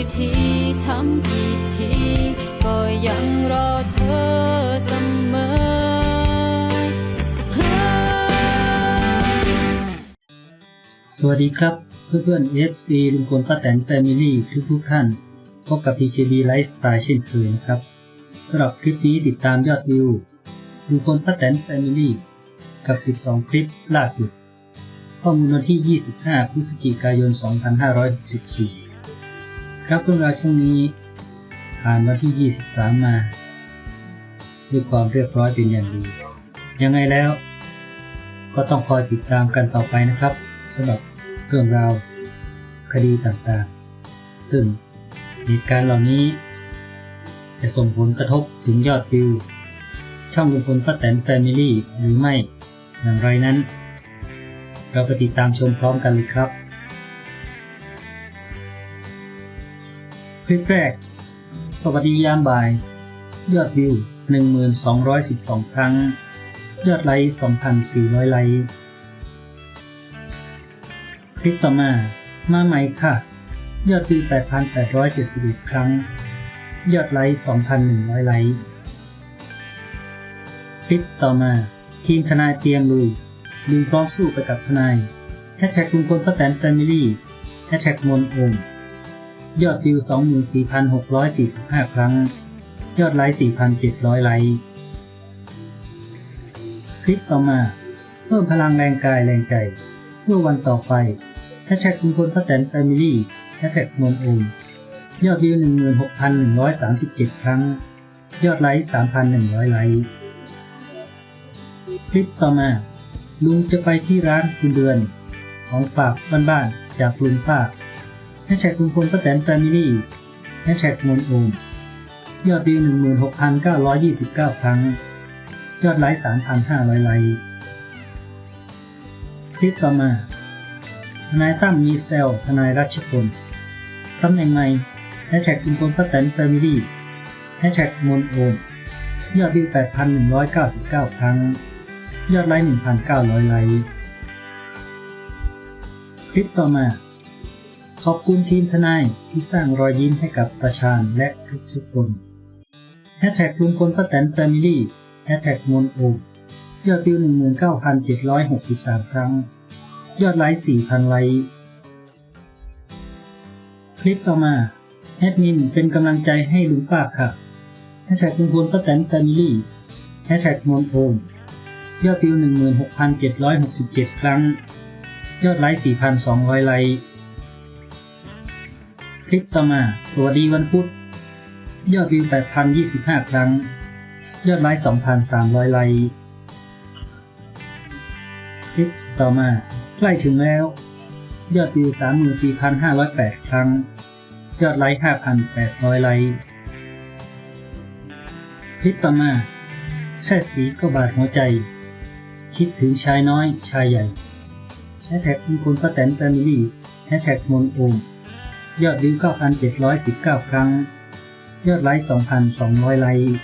กี่ทีทำกี่ทีก็ยังรอเธอเสมอสวัสดีครับ เพื่อนๆ FC ลุงพลป้าแตนแฟมิลี่ทุกทุกๆท่าน พบกับ PKB Lifestyle เช่นเคยนะครับสำหรับคลิปนี้ติดตามยอดวิวลุงพลป้าแตนแฟมิลี่กับ 12 คลิปล่าสุด ข้อมูลวันที่ 25 พฤศจิกายน 2564 ครับเรื่องราวช่วงนี้ ผ่านวันที่ 23 มาด้วยความเรียบร้อยเป็นอย่างดี ยังไงแล้ว ก็ต้องคอยติดตามกันต่อไปนะครับสำหรับเรื่องราวคดีต่างๆ ซึ่งเหตุการณ์เหล่านี้ จะส่งผลกระทบถึงยอดวิว ช่องลุงพลป้าแตนแฟมิลี่หรือไม่อย่างไรนั้น เราไปติดตามชมพร้อมกันเลยครับ ลิปแรก สวัสดียามบ่าย ยอดวิว 1212 ครั้ง ยอดไลค์ 2,400 ไลค์ คลิปต่อมา มาใหม่ค่ะ ยอดวิว 8,871 ครั้ง ยอดไลค์ 2,100 ไลค์ คลิปต่อมา ทีมทนายเตรียมลุยลุงพร้อมสู้ไปกับทนายแฮชแท็กลุงพลป้าแตนแฟมิลี่แฮชแท็กมนโอม ยอดวิว 24,645 ครั้ง ยอดไลค์ 4,700 ไลค์ คลิปต่อมา เพิ่มพลังแรงกายแรงใจ เพื่อวันต่อไปแฮชแท็กคุณพลป้าแตนแฟมิลี่แฮชแท็กนนโอมยอดวิว 16,137 ครั้ง ยอดไลค์ 3,100 ไลค์ คลิปต่อมา ลุงจะไปที่ร้านคุณเดือน ของฝากบ้านๆจากลุงป้าแฮชแท็กคุณพลป้าแตนแฟมิลี่แฮชแท็กนนโอมยอดวิว 16,929 ครั้ง ยอดไลค์ 3,500 ไลค์คลิปต่อมาทนายตั้มมีเซลทนายรัชพลตำแหน่งใหม่แฮชแท็กคุณพลป้าแตนแฟมิลี่แฮชแท็กมนโอมยอดวิว 8,199 ครั้ง ยอดไลค์ 1,900 ไลค์ คลิปต่อมา ขอบคุณทีมทนายที่สร้างรอยยิ้มให้กับตาชาญและทุกๆคนแฮชแท็กลุงพลป้าแตนแฟมิลี่แฮชแท็กมนโอยอดวิว 19,763 ครั้ง ยอดไลค์ 4,000 ไลค์ คลิปต่อมาแอดมินเป็นกำลังใจให้ลุงป้าค่ะแฮชแท็กลุงพลป้าแตนแฟมิลี่แฮชแท็กมนโอยอดวิว 16,767 ครั้ง ยอดไลค์ 4,200 ไลค์ คลิปต่อมา สวัสดีวันพุธ ยอดวิว 8,025 ครั้ง ยอดไลค์ 2,300 ไลค์ คลิปต่อมา ใกล้ถึงแล้ว ยอดวิว 34,508 ครั้ง ยอดไลค์ 5,800 ไลค์ คลิปต่อมา แค่สีก็บาดหัวใจ คิดถึงชายน้อยชายใหญ่แฮชแท็กคุณคุณป้าแตนแฟมิลี่แฮชแท็กมนโอม ยอดวิว 9,719 ครั้ง ยอดไลค์ 2,200 ไลค์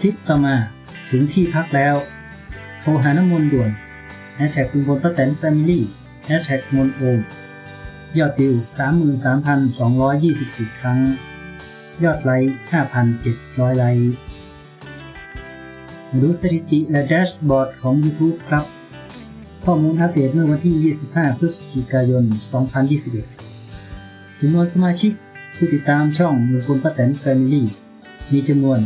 คลิปต่อมาถึงที่พักแล้ว โทรหาน้ำมนด่วนแฮชแท็กคุณพลป้าแตนแฟมิลี่แฮชแท็กมนโอมยอดวิว 33,224 ครั้ง ยอดไลค์ 5,700 ไลค์ดูสถิติและแดชบอร์ดของ YouTube ครับ ข้อมูลอัปเดตเมื่อวันที่ 25 พฤศจิกายน 2021จำนวนสมาชิกผู้ติดตามช่องมือคนป้าแตนแฟมิลี่มีจำนวน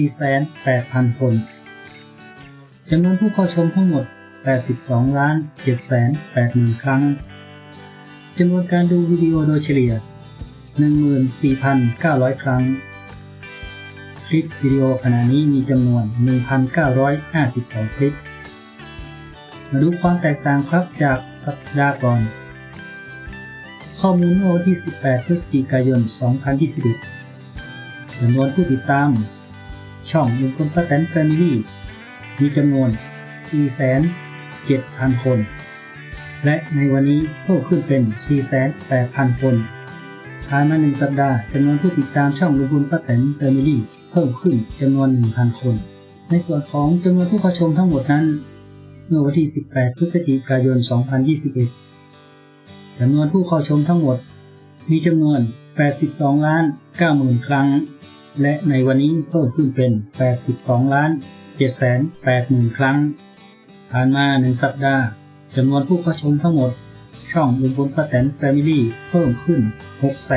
4,800,000 คนจำนวนผู้เข้าชมทั้งหมด 82 ล้าน 780,000 ครั้ง จำนวนการดูวิดีโอโดยเฉลี่ย 14,900 ครั้ง คลิปวิดีโอขณะนี้มีจำนวน 1,952 คลิป มาดูความแตกต่างครับจากสัปดาห์ก่อน ข้อมูลเมื่อวันที่ 18 พฤศจิกายน 2021จำนวนผู้ติดตาม ช่องลุงพลป้าแตนแฟมิลี่มีจำนวน 4,700,000 คน และในวันนี้เพิ่มขึ้นเป็น 4,800,000 คนผ่านมาหนึ่งสัปดาห์จำนวนผู้ติดตามช่องลุงพลป้าแตนแฟมิลี่เพิ่มขึ้นจำนวน 1,000 คน ในส่วนของจำนวนผู้เข้าชมทั้งหมดนั้น เมื่อวันที่ 18 พฤศจิกายน 2021 จำนวนผู้เข้าชมทั้งหมด มีจำนวน 82 ล้าน 90,000 ครั้ง และในวันนี้เพิ่มขึ้นเป็น 82 ล้าน 780,000 ครั้ง ผ่านมาหนึ่งสัปดาห์ จำนวนผู้เข้าชมทั้งหมด ช่องลุงพลป้าแตนแฟมิลี่เพิ่มขึ้น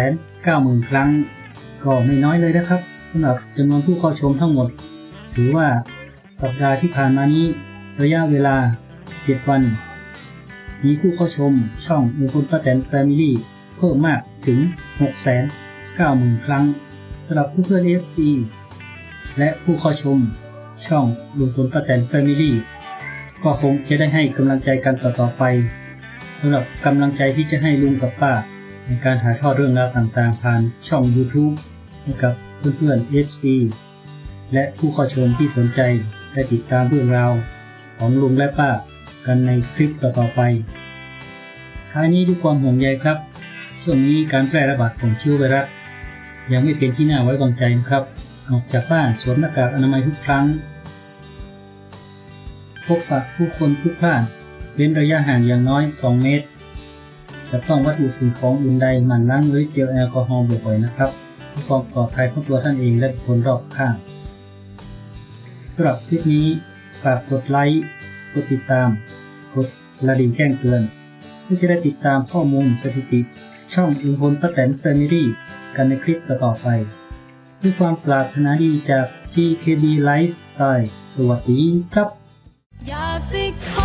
690,000 ครั้ง ก็ไม่น้อยเลยนะครับสำหรับจำนวนผู้เข้าชมทั้งหมด ถือว่าสัปดาห์ที่ผ่านมานี้ ระยะเวลา 7 วัน มีผู้เข้าชมช่องลุงพลป้าแตนแฟมิลี่เพิ่มมากถึง 690,000 ครั้งสำหรับผู้เพื่อน FC และผู้เข้าชมช่องลุงพลป้าแตนแฟมิลี่ก็คงจะได้ให้กำลังใจกันต่อๆไปสำหรับกำลังใจที่จะให้ลุงกับป้า ในการถ่ายทอดเรื่องราวต่างๆ ผ่านช่อง YouTube ให้กับเพื่อนๆ FC และผู้เข้าชมที่สนใจได้ติดตามเรื่องราว ของลุงและป้ากันในคลิปต่อๆไปท้ายนี้ด้วยความห่วงใยครับ ช่วงนี้การแพร่ระบาดของเชื้อไวรัสยังไม่เป็นที่น่าไว้วางใจนะครับ ออกจากบ้านสวมหน้ากากอนามัยทุกครั้ง พบปะผู้คนทุกพล่านเว้นระยะห่างอย่างน้อย 2 เมตรจะต้องวัดอุสิ่งของอื่นใดหมั่นล้างมือด้วยเจลแอลกอฮอล์บ่อยๆนะครับเพื่อความปลอดภัยของตัวท่านเองและคนรอบข้างสำหรับคลิปนี้ ฝากกดไลค์ กดติดตาม กดกระดิ่งแจ้งเตือนเพื่อจะได้ติดตามข้อมูลสถิติ ช่องอิงพลป้าแตนแฟมิลี่กันในคลิปต่อไปด้วยความปรารถนาดีจาก TKB Lifestyle สวัสดีครับอยากสิขอ